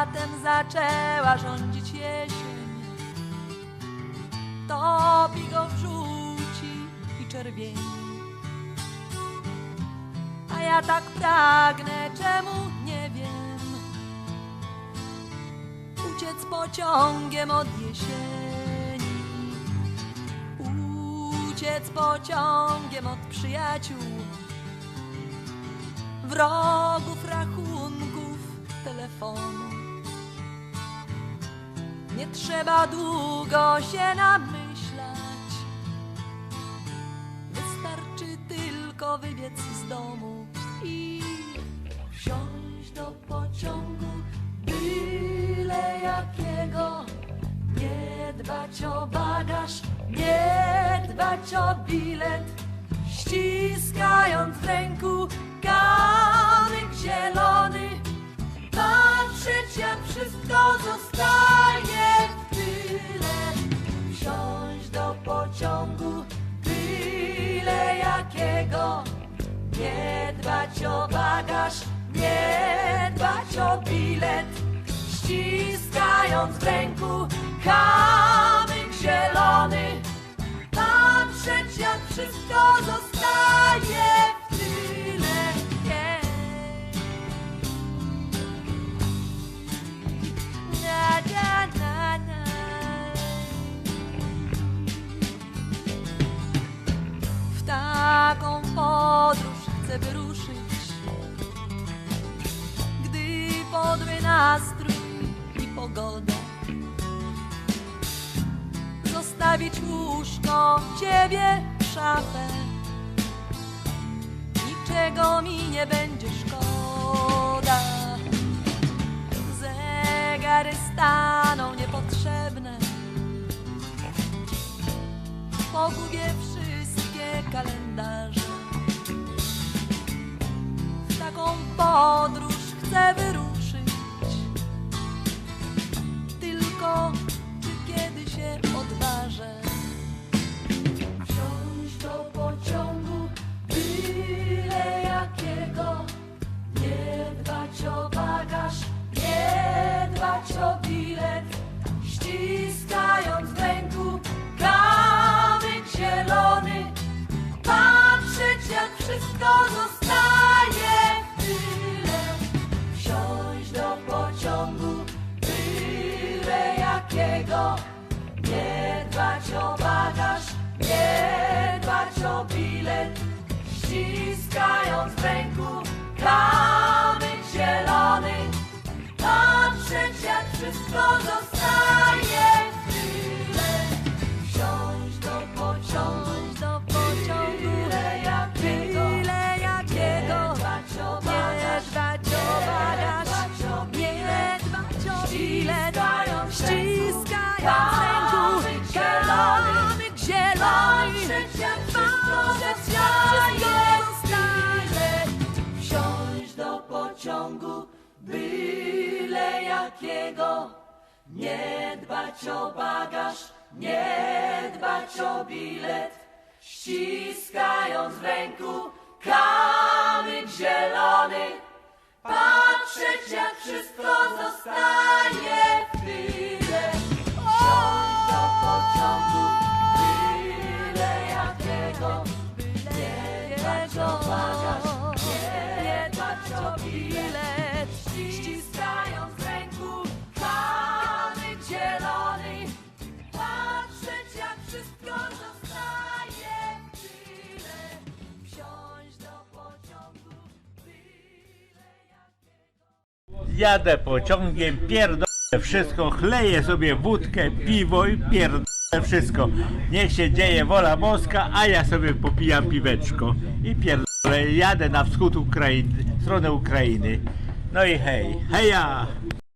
światem zaczęła rządzić jesień. Topi go w żółci i czerwieni. A ja tak pragnę, czemu nie wiem. Uciec pociągiem od jesieni. Uciec pociągiem od przyjaciół wrogów, rachunków, telefonu. Nie trzeba długo się namyślać, wystarczy tylko wybiec z domu i wsiąść do pociągu, byle jakiego. Nie dbać o bagaż, nie dbać o bilet, ściskając w ręku kamyk zielony, patrzeć jak wszystko zostaje nie dbać o bagaż, nie dbać o bilet, ściskając w ręku kamyk zielony, patrzeć jak wszystko zostaje chcę wyruszyć, gdy podły nastrój i pogoda. Zostawić łóżko, ciebie, szafę. Niczego mi nie będzie szkoda. Zegary staną podróż chcę wyruszyć. Dbać o bagaż, nie dbać o bilet, ściskając w ręku kamyk zielony, patrzeć jak wszystko zostaje byle jakiego. Nie dbać o bagaż, nie dbać o bilet, ściskając w ręku kamyk zielony, patrzeć jak wszystko zostaje Jadę pociągiem, pierdolę wszystko, chleję sobie wódkę, piwo i pierdolę wszystko. Niech się dzieje wola boska, a ja sobie popijam piweczko. I pierdolę, jadę na wschód Ukrainy, stronę Ukrainy. No i hej, heja!